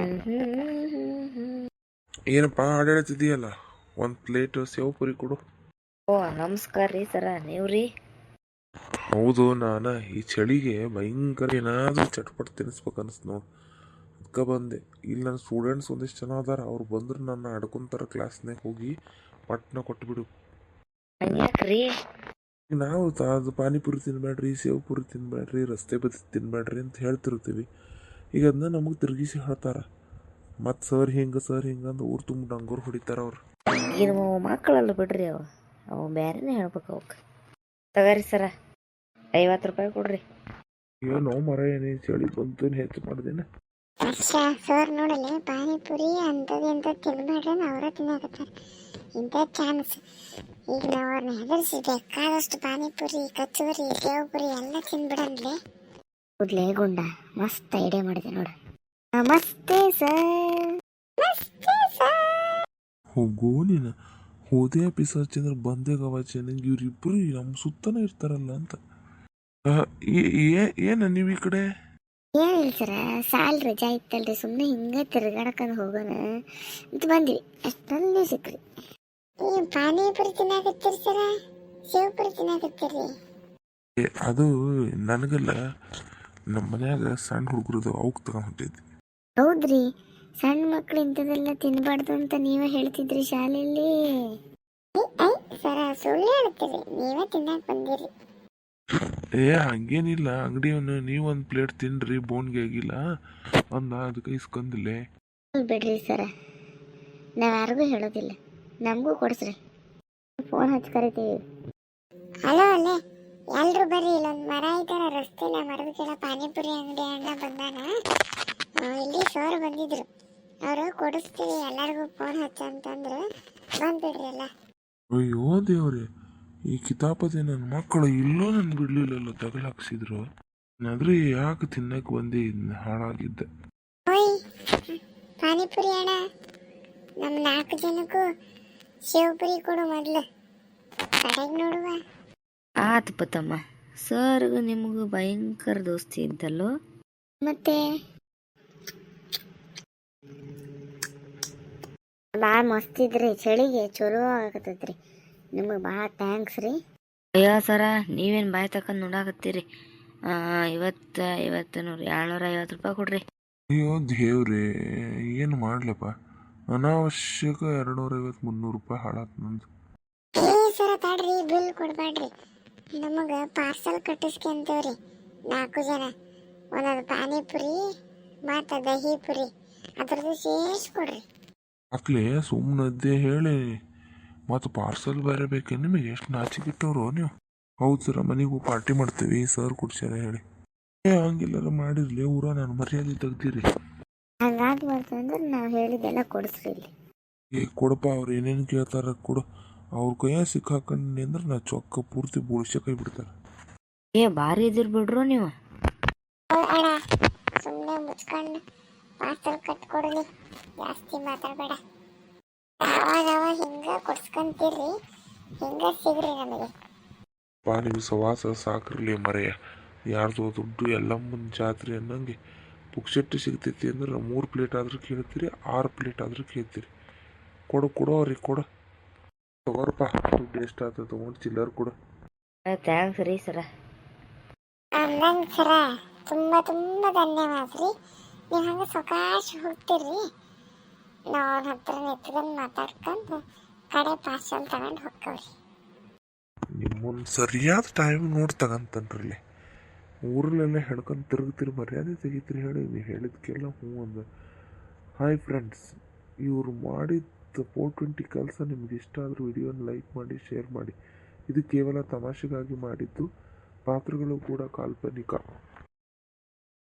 ಏನಪ್ಪ ಆಡಾಡ್ತಿದೀಯಲ್ಲ ಒಂದು plate save Puri ಕೊಡು. ಓ ನಮಸ್ಕಾರ ರೀ ಸರ. ನೀವ್ರಿ? ಹೌದು ನಾನು ಈ ಚಳಿಗೆ ಭಯಂಕರ ಏನಾದರೂ ಚಟ್ಪಟ್ ತಿನ್ನಿಸ್ಬೇಕು ಅನಿಸ್ತು ನೋಡಿ. ಅದಕ್ಕೆ ಬಂದೆ. ಇಲ್ಲಿ ನನ್ನ ಸ್ಟೂಡೆಂಟ್ಸ್ ಒಂದಿಷ್ಟು ಜನ ಅದಾರ. ಅವ್ರು ಬಂದ್ರೆ ನನ್ನ ಆಡ್ಕೊಂತಾರ ಕ್ಲಾಸ್ನಾಗ ಹೋಗಿ ಪಟ್ನ ಕೊಟ್ಬಿಡು. ನಾವು ಅದು ಪಾನಿಪುರಿ ತಿನ್ಬೇಡ್ರಿ ಸೇವ್ ಪುರಿ ತಿನ್ಬೇಡ್ರಿ ರಸ್ತೆ ಬದಿ ತಿನ್ಬೇಡ್ರಿ ಅಂತ ಹೇಳ್ತಿರ್ತೀವಿ. ಈಗ ಅದನ್ನ ನಮಗೆ ತಿರುಗಿಸಿ ಹೇಳ್ತಾರ. ಮತ್ತು ಸರ್ ಹಿಂಗೆ ಸರ್ ಹಿಂಗೆ ಅಂತ ಊರು ತುಂಬ ಡಂಗೂರು ಹೊಡಿತಾರ ಅವ್ರು. ಇದು ನಮ್ಮ ಮಕ್ಕಳಲ್ಲ ಬಿಡ್ರಿ ಅವ. ಅವ ಬೇರೆನೇ ಹೇಳ್ಬೇಕು ಅವಕ್ಕೆ ತಗರಿ ಸರ ಐವತ್ತು ರೂಪಾಯಿ ಕೊಡ್ರಿ. ಏನೋ ಮರ ಏನೇ ಚಳಿ ಬಂತು ಹೆಚ್ಚು ಮಾಡ್ದೇನೆ? ವರ್ಷ ಸರ್ ನೋಡಲ್ಲ ಪಾನಿಪುರಿ ಅಂಥದ್ದು ಎಂತ ತಿನ್ಬೇಡ್ರಿ ಅವರ ತಿನ್ನಕತ್ತಾರ. ಇಂಥ ಚಾನ್ಸ್ ಈಗ ನಾವು ಅವ್ರನ್ನ ಹೆದರ್ಸಿ ಬೇಕಾದಷ್ಟು ಪಾನಿಪುರಿ ಕಚೋರಿ ಸೇವಪುರಿ ಎಲ್ಲ ತಿನ್ಬಿಡನ್ಲೆ ಕೂಡ್ಲೆ ಗುಂಡ. ಮಸ್ತ್ ಐಡಿಯಾ ಮಾಡಿದೆ ನೋಡು. ನಮಸ್ತೆ ಸರ್. ನಮಸ್ತೆ ಸರ್. ಹೋಗೋ ನೀನು ಹೋದೆ ಪಿಸಾಚಿ ಅಂದ್ರೆ ಬಂದೇ ಗವಾಚಿ ನಂಗೆ ಇವ್ರಿಬ್ರು ನಮ್ಮ ಸುತ್ತನೇ ಇರ್ತಾರಲ್ಲ ಅಂತ. ಆ, ಏ- ಏ- ಏನ ನೀವು ಈ ಕಡೆ? ಏನಿಲ್ಲ ಸರ. ಸಾಲ್ ರಜಾ ಇತ್ತಲ್ರಿ. ಸುಮ್ಮನೆ ಹಿಂಗೆ ತಿರ್ಗಾಡಕಂದು ಹೋಗೋಣ ಅಂತ ಬಂದ್ವಿ. ಅಷ್ಟಲ್ಲಿ ಸಿಕ್ರಿ ಈ ಪಾನಿಪುರಿ ತಿನ್ನಾಕತ್ತೀರಿ ಸರ? ಸೇವಪುರಿ ತಿನ್ನಾಕತ್ತೀರಿ? ಏ, ಅದು ನನಗಲ್ಲ. ನಮ್ಮ ಮನ್ಯಾಗ ಸಣ್ಣ ಹುಡುಗರದು ಅವಕ್ಕೆ ತಗೊಂಡ್ ಹೊಂಟಿದ್ದೆ ಹೌದ್ರಿ ಸಣ್ಣ ಮಕ್ಳು ಇಂಥದೆಲ್ಲ ತಿನ್ನಬಾರ್ದು ಅಂತ ನೀವೇ ಹೇಳ್ತಿದ್ರಿ ಶಾಲೆಯಲ್ಲಿ. ಸರ ಸುಳ್ಳು ಹೇಳ್ತೀರಿ ನೀವೇ ತಿನ್ನಕ್ ಬಂದಿರಿ. ಏ ಹಂಗೇನಿಲ್ಲ ಅಂಗಡಿಯವನು ನೀವು ಒಂದು ಪ್ಲೇಟ್ ತಿನ್ರಿ ಬೋನ್ಗೆ ಆಗಿಲ್ಲ ಅಂದ ಅದಕ್ಕೆ ಇಸ್ಕೊಂದಿಲ್ಲೆ ಬಿಡ್ರಿ ಸರ ನಾವ್ ಯಾರಿಗೂ ಹೇಳೋದಿಲ್ಲ ನಮಗೂ ಕೊಡಿಸ್ರಿ. ಫೋನ್ ಹಚ್ಚಿ ಕರಿತೀವಿ. ಹಲೋ ಅಲ್ಲೇ ಎಲ್ರು ಬರ್ರಿ ಇಲ್ಲೊಂದು ಮರ ಐತಾರ ರಸ್ತೆಲ್ಲ ಮರದ ಕೆಳ ಪಾನಿಪುರಿ ಅಂಗಡಿ ಅಣ್ಣ ಬಂದಾನ. ಇಲ್ಲಿ ಸರ್ ಬಂದಿದ್ರು. ಅವರು ಕೊಡಿಸ್ತೀವಿ ಎಲ್ಲರಿಗೂ ಫೋನ್ ಹಚ್ಚ ಅಂತಂದ್ರೆ. ಬಂದ್ಬಿಡ್ರಿ ಎಲ್ಲ. ಅಯ್ಯೋ ದೇವ್ರಿ ಈ ಕಿತಾಪತಿ ನನ್ನ ಮಕ್ಕಳು ಇಲ್ಲೂ ನನ್ನ ಬಿಡ್ಲಿಲ್ಲಲ್ಲ ತಗಲಾಕ್ಸಿದ್ರು ಆದ್ರೆ ಯಾಕೆ ತಿನ್ನಕ್ ಬಂದಿ ಹಾಳಾಗಿದ್ದೆ. ಓಯ್ ಪಾನಿಪುರಿ ಅಣ್ಣ. ನಮ್ಮ ನಾಲ್ಕು ಜನಕ್ಕೂ ಶಿವಪುರಿ ಕೊಡು ಮೊದಲು. ಕಡೆಗೆ ನೋಡುವ. ಆತು ಪತಮ್ಮ ಸರ್ ನಿಮಗೂ ಭಯಂಕರ ದೋಸ್ತಿ ಇದ್ದಲ್ಲೋ ಮತ್ತೆ? ಭಾಳ ಮಸ್ತ್ ಇದ್ರಿ ಚಳಿಗೆ ಚಲೋ ಆಗತ್ತೈತ್ರಿ. ನಿಮಗೆ ಭಾಳ ಥ್ಯಾಂಕ್ಸ್ ರೀ. ಅಯ್ಯೋ ಸರ ನೀವೇನು ಬಾಯ್ ತಕೊಂಡ್ ನೋಡಾಕತ್ತೀರಿ. ಆ, ಇವತ್ತು ಐವತ್ತು ನೂರು ಏಳ್ನೂರ ಐವತ್ತು ರೂಪಾಯಿ ಕೊಡ್ರಿ. ಅಯ್ಯೋ ದೇವ್ರಿ ಏನು ಮಾಡ್ಲಪ್ಪ? ಅನಾವಶ್ಯಕ ಎರಡುನೂರ ಐವತ್ತು ಮುನ್ನೂರು ರೂಪಾಯಿ ಹಾಳಾತ್ ನಂದು. ಏ ಸರ ತಾಡ್ರಿ ಬಿಲ್ ಕೊಡ್ಬೇಡ್ರಿ ನಮಗೆ ಪಾರ್ಸಲ್ ಕಟ್ಟಿಸ್ಕೊಂತೇವ್ರಿ ನಾಲ್ಕು ಜನ. ಒಂದೊಂದು ಪಾನಿಪುರಿ ಮತ್ತು ದಹಿ ಪುರಿ. ಅದ್ರದ್ದು ಸೇರಿಸಿ ಕೊಡ್ರಿ. ಮಕ್ಳೇ ಸುಮ್ಮನದ್ದೇ ಹೇಳಿ. ಮತ್ತು ಪಾರ್ಸಲ್ ಬೇರೆ ಬೇಕೆ? ನಿಮಗೆ ಎಷ್ಟು ನಾಚಿಕಿಟ್ಟವ್ರು ನೀವು? ಹೌದು ಸರ್ ಮನೆಗೂ ಪಾರ್ಟಿ ಮಾಡ್ತೀವಿ. ಸರ್ ಕುಡ್ಸ್ಯಾರ ಹೇಳಿ. ಏ ಹಂಗಿಲ್ಲಾರ ಮಾಡಿರ್ಲಿ. ಊರ ನಾನು ಮರ್ಯಾದೆ ತೆಗ್ದಿರಿ. ಹಂಗಾಗ್ಬಾರ್ದು ಅಂದ್ರೆ ನಾವು ಹೇಳಿದ್ದೆಲ್ಲ ಕೊಡಿಸ್ರಿ ಇಲ್ಲಿ. ಏ ಕೊಡಪ್ಪ ಅವ್ರು ಏನೇನು ಕೇಳ್ತಾರ ಕೊಡು. ಅವ್ರ ಕೈಯಾಗ ಸಿಕ್ಕಾಕೊಂಡಿ ಅಂದ್ರೆ ನಾ ಚೊಕ್ಕ ಪೂರ್ತಿ ಬೋಳ್ಸೆ ಕೈ ಬಿಡ್ತಾರೆ ಏ ಭಾರಿ ಇದಿರ್ ಬಿಡ್ರು ನೀವು. ಅಣ್ಣ ಸುಮ್ಮನೆ ಮುಚ್ಕೊಂಡು ಪಾರ್ಸಲ್ ಕಟ್ಕೊಡ್ಲಿ. ಜಾಸ್ತಿ ಮಾತಾಡಬೇಡ. ಅವಾಗ ಅವಾಗ ಹಿಂಗೆ ಕೊಡ್ಸ್ಕೊಂತೀರಿ ಹಿಂಗೆ ಸಿಗ್ರಿ ನಮಗೆ. ಪಾ ನೀವು ಸವಾಸ ಸಾಕ್ರಲಿ ಮರೆಯ ಯಾರ್ದೋ ದುಡ್ಡು ಎಲ್ಲಮ್ಮನ ಜಾತ್ರೆ ಅನ್ನಂಗೆ ಪುಕ್ಸೆಟ್ಟು ಸಿಗ್ತೈತಿ ಅಂದ್ರೆ ಮೂರು ಪ್ಲೇಟ್ ಆದ್ರೂ ಕೇಳ್ತೀರಿ ಆರು ಪ್ಲೇಟ್ ಆದ್ರೂ ಕೇಳ್ತೀರಿ ಕೊಡು ಕೊಡೋ ಅವ್ರಿಗೆ ಕೊಡು. ತಗೋರಪ್ಪ. ದುಡ್ಡು ಎಷ್ಟಾಗ್ತದೆ ತೊಗೊಂಡು ಚಿಲ್ಲರ್ ಕೊಡು. ಥ್ಯಾಂಕ್ಸ್ ರೀ ಸರ. ಅಂದಂಗೆ ಸರ ತುಂಬ ತುಂಬ ಧನ್ಯವಾದ ರೀ ನೀವು ಹಂಗೆ ಸೊಕಾಶ ಹೋಗ್ತೀರಿ. ನಾವು ಅವ್ರ ಹತ್ರ ಎತ್ಕೊಂಡು ಮಾತಾಡ್ಕೊಂಡು ಕಡೆ ಪಾರ್ಸಲ್ ತಗೊಂಡು ಹೋಗ್ತೀವಿ ನಿಮ್ಮನ್ನು ಸರಿಯಾದ ಟೈಮ್ ನೋಡಿ ತಗಂತನ್ರಿ. ಊರಲ್ಲೆಲ್ಲ ಹೇಳ್ಕೊಂಡು ತಿರುಗ್ತೀರಿ ಮರ್ಯಾದೆ ತೆಗಿತೀರಿ ಹೇಳಿ ನೀವು ಹೇಳಿದ್ಕೆಲ್ಲ ಹ್ಞೂ ಅಂದ. ಹಾಯ್ ಫ್ರೆಂಡ್ಸ್ ಇವ್ರು ಮಾಡಿದ ಫೋರ್ ಟ್ವೆಂಟಿ ಕೆಲಸ ನಿಮ್ಗೆ ಇಷ್ಟ ಆದರೂ ವಿಡಿಯೋನ ಲೈಕ್ ಮಾಡಿ ಶೇರ್ ಮಾಡಿ. ಇದು ಕೇವಲ ತಮಾಷೆಗಾಗಿ ಮಾಡಿದ್ದು. ಪಾತ್ರಗಳು ಕೂಡ ಕಾಲ್ಪನಿಕ.